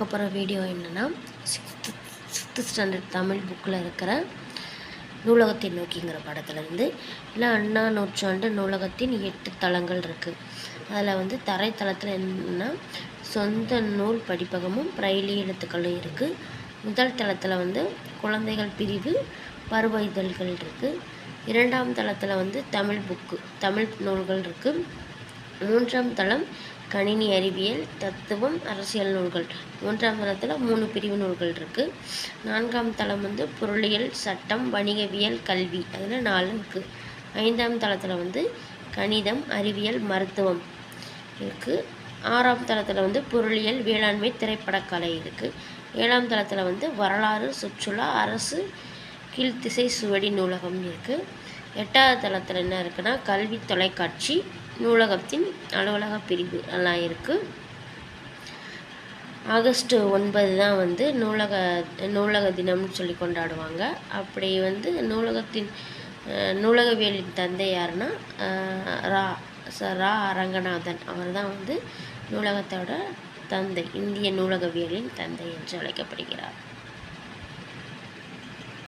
பார்க்க போகிற வீடியோ என்னென்னா சிக்ஸ்த்து சிக்ஸ்த்து ஸ்டாண்டர்ட் தமிழ் புக்கில் இருக்கிற நூலகத்தை நோக்கிங்கிற படத்துலேருந்து இல்லை அண்ணா நூற்றாண்டு நூலகத்தின் எட்டு தளங்கள் இருக்குது அதில் வந்து தரைத்தளத்தில் என்னென்னா சொந்த நூல் படிப்பகமும் பிரெய்லி எழுத்துக்களும் இருக்குது முதல் தளத்தில் வந்து குழந்தைகள் பிரிவு பருவ இதழ்கள் இருக்குது இரண்டாம் தளத்தில் வந்து தமிழ் புக்கு தமிழ் நூல்கள் இருக்குது மூன்றாம் தளம் கணினி அறிவியல் தத்துவம் அரசியல் நூல்கள். மூன்றாம் தளத்தில் மூணு பிரிவு நூல்கள் இருக்குது நான்காம் தளம் வந்து பொருளியல் சட்டம் வணிகவியல் கல்வி. அதில் நாலு இருக்குது ஐந்தாம் தளத்தில் வந்து கணிதம் அறிவியல் மருத்துவம் இருக்குது ஆறாம் தளத்தில் வந்து பொருளியல் வேளாண்மை திரைப்படக்கலை இருக்குது ஏழாம் தளத்தில் வந்து வரலாறு சுற்றுலா அரசு கீழ்த்திசை சுவடி நூலகம் இருக்குது எட்டாவது தளத்தில் என்ன இருக்குன்னா கல்வி தொலைக்காட்சி நூலகத்தின் அலுவலக பிரிவு எல்லாம் இருக்குது ஆகஸ்ட் ஒன்பது தான் வந்து நூலக நூலக தினம்னு சொல்லி கொண்டாடுவாங்க. அப்படி வந்து நூலகத்தின் நூலகவியலின் தந்தை யாருன்னா ரா ச ரா அரங்கநாதன். அவர் தான் வந்து நூலகத்தோட தந்தை இந்திய நூலகவியலின் தந்தை என்று அழைக்கப்படுகிறார்.